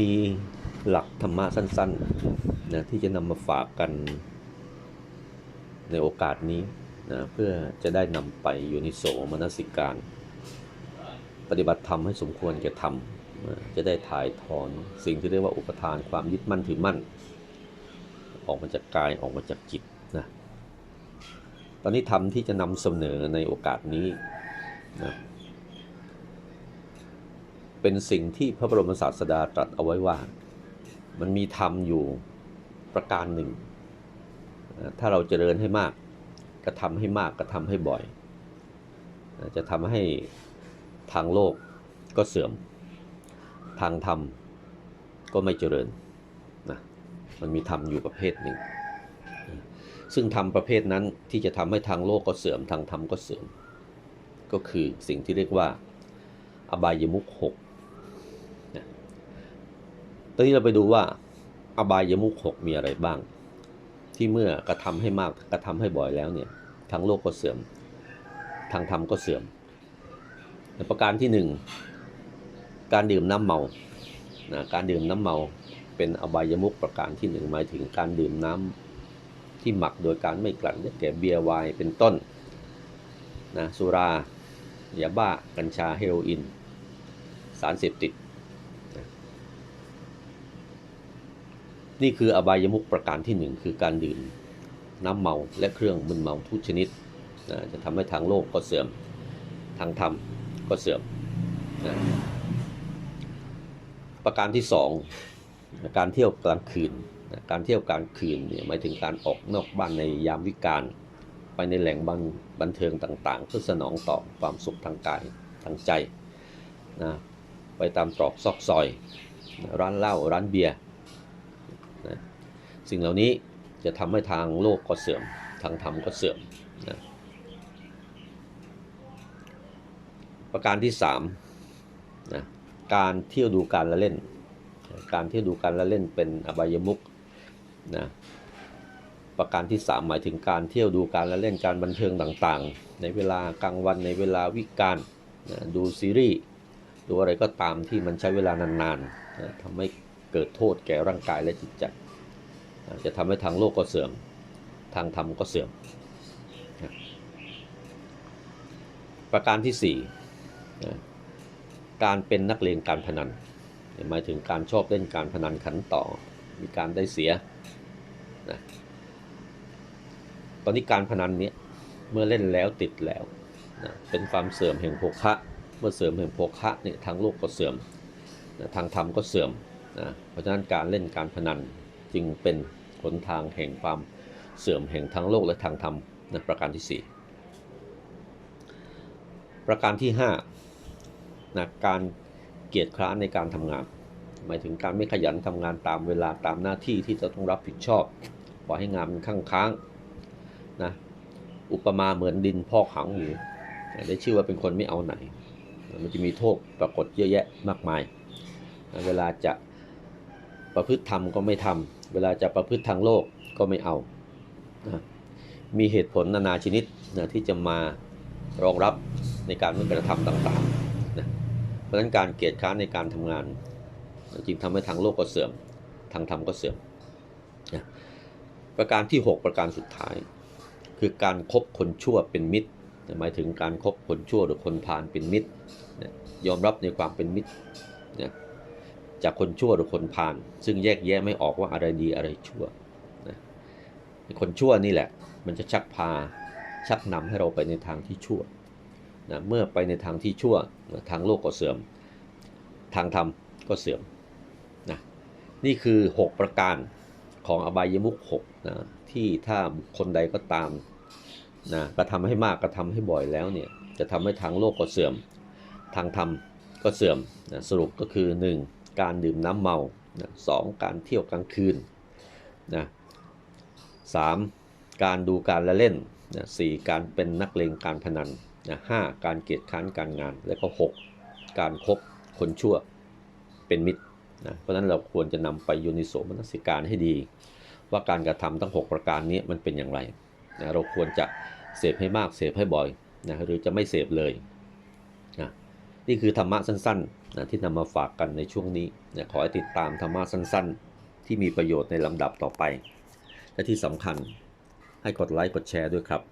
มีหลักธรรมะสั้นๆนะที่จะนำมาฝากกันในโอกาสนี้นะเพื่อจะได้นำไปอยู่ในโสมนสิการ ปฏิบัติธรรมให้สมควรแก่ธรรมจะได้ถ่ายถอนสิ่งที่เรียกว่าอุปทานความยึดมั่นถือมั่น ออกมาจากกายออกมาจากจิตนะตอนนี้ธรรมที่จะนำเสนอในโอกาสนี้นะ เป็นสิ่งที่พระบรมศาสดาตรัสเอาไว้ว่า มันมีธรรมอยู่ประการหนึ่ง ถ้าเราเจริญให้มากกระทำให้มากกระทำให้บ่อย จะทำให้ทางโลกก็เสื่อม ทางธรรมก็ไม่เจริญนะมันมีธรรมอยู่ประเภทหนึ่ง ซึ่งธรรมประเภทนั้นที่จะทำให้ทางโลกก็เสื่อม ทางธรรมก็เสื่อม ก็คือสิ่งที่เรียกว่า อบายมุขหก ตอนนี้เราไปดูว่าอบายมุขหกมีอะไรบ้าง ที่เมื่อกระทำให้มากกระทำให้บ่อยแล้วเนี่ยทางโลกก็เสื่อม ทางธรรมก็เสื่อมประการที่หนึ่งการดื่มน้ำเมานะการดื่มน้ำเมาเป็นอบายมุขประการที่หนึ่งหมายถึงการดื่มน้ำที่หมักโดยการไม่กลั่นได้แก่เบียร์ไวน์เป็นต้นนะสุรายาบ้ากัญชาเฮโรอีนสารเสพติด นี่คืออบายมุขประการที่หนึ่งคือการดื่มน้ำเมาและเครื่องมึนเมาทุกชนิดนะจะทำให้ทางโลกก็เสื่อมทางธรรมก็เสื่อมนะประการที่สองการเที่ยวกลางคืนนะการเที่ยวกลางคืนเนี่ยหมายถึงการออกนอกบ้านในยามวิกาลไปในแหล่งบันบันเทิงต่างๆ เพื่อสนองต่อความสุขทางกายทางใจนะไปตามตรอกซอกซอยนะร้านเหล้าร้านเบียร์ นะสิ่งเหล่านี้จะทำให้ทางโลกก็เสื่อม ทางธรรมก็เสื่อมนะประการที่3นะการเที่ยวดูการละเล่น การเที่ยวดูการละเล่นเป็นอบายมุขนะประการที่ 3 หมายถึงการเที่ยวดูการละเล่นการบันเทิงต่างๆ ในเวลากลางวันในเวลาวิกาลนะดูซีรีส์ดูอะไรก็ตามที่มันใช้เวลานานๆนะทำให้ เกิดโทษแก่ร่างกายและจิตใจ จะทำให้ทางโลกก็เสื่อม ทางธรรมก็เสื่อม ประการที่ 4 การเป็นนักเลงการพนันหมายถึงการชอบเล่นการพนันขันต่อ มีการได้เสียนะตอนนี้การพนันเนี้ยเมื่อเล่นแล้วติดแล้วนะเป็นความเสื่อมแห่งโภคะ เมื่อเสื่อมแห่งโภคะเนี่ยทางโลกก็เสื่อมนะทางธรรมก็เสื่อม นะเพราะฉะนั้นการเล่นการพนันจึงเป็นหนทางแห่งความเสื่อมแห่งทั้งโลกและทางธรรมนะประการที่ 4 ประการที่5นะการเกียจคร้านในการทำงาน หมายถึงการไม่ขยันทำงานตามเวลาตามหน้าที่ที่จะต้องรับผิดชอบปล่อยให้งานมันค้างค้างนะอุปมาเหมือนดินพอกหางหมูได้ชื่อว่าเป็นคนไม่เอาไหน มันจะมีโทษปรากฏเยอะแยะมากมาย เวลาจะ ประพฤติธรรมก็ไม่ทำเวลาจะประพฤติทางโลกก็ไม่เอานะมีเหตุผลนานาชนิดนะที่จะมารองรับในการไม่กระทำต่างๆนะเพราะฉะนั้นการเกียรติค้านในการทำงานจึงทำให้ทางโลกก็เสื่อม ทางธรรมก็เสื่อมนะประการที่ 6 ประการสุดท้าย คือการครบคนชั่วเป็นมิตรหมายถึงการครบคนชั่วหรือคนพาลเป็นมิตรยอมรับในความเป็นมิตร จากคนชั่วหรือคนพาลซึ่งแยกแยะไม่ออกว่าอะไรดีอะไรชั่วคนชั่วนี่แหละ มันจะชักพาชักนำให้เราไปในทางที่ชั่วนะเมื่อไปในทางที่ชั่วทางโลกก็เสื่อม ทางธรรมก็เสื่อมนะนี่คือ 6 ประการของอบายมุข6นะที่ถ้าบุคคลใดก็ตามนะกระทำให้มากกระทำให้บ่อยแล้วเนี่ยจะทำให้ทางโลกก็เสื่อม ทางธรรมก็เสื่อมนะสรุปก็คือ 1. การดื่มน้ำเมานะสการเที่ยวกลางคืนนะสการดูการละเล่นนะสการเป็นนักเลงการพนันนะหการเกียรติค้านการงาน และก็6กการครบคนชั่วเป็นมิตรนะเพราะนั้นเราควรจะนำไปยนิโสมนสิการให้ดี ว่าการกระทำทั้ง 6 ประการนี้มันเป็นอย่างไรนะเราควรจะเสพให้มากเสพให้บ่อยนะหรือจะไม่เสพเลยนะนี่คือธรรมะสั้น นะที่นำมาฝากกันในช่วงนี้นะขอให้ติดตามธรรมะสั้น ๆ ที่มีประโยชน์ในลำดับต่อไป และที่สำคัญให้กดไลค์กดแชร์ด้วยครับ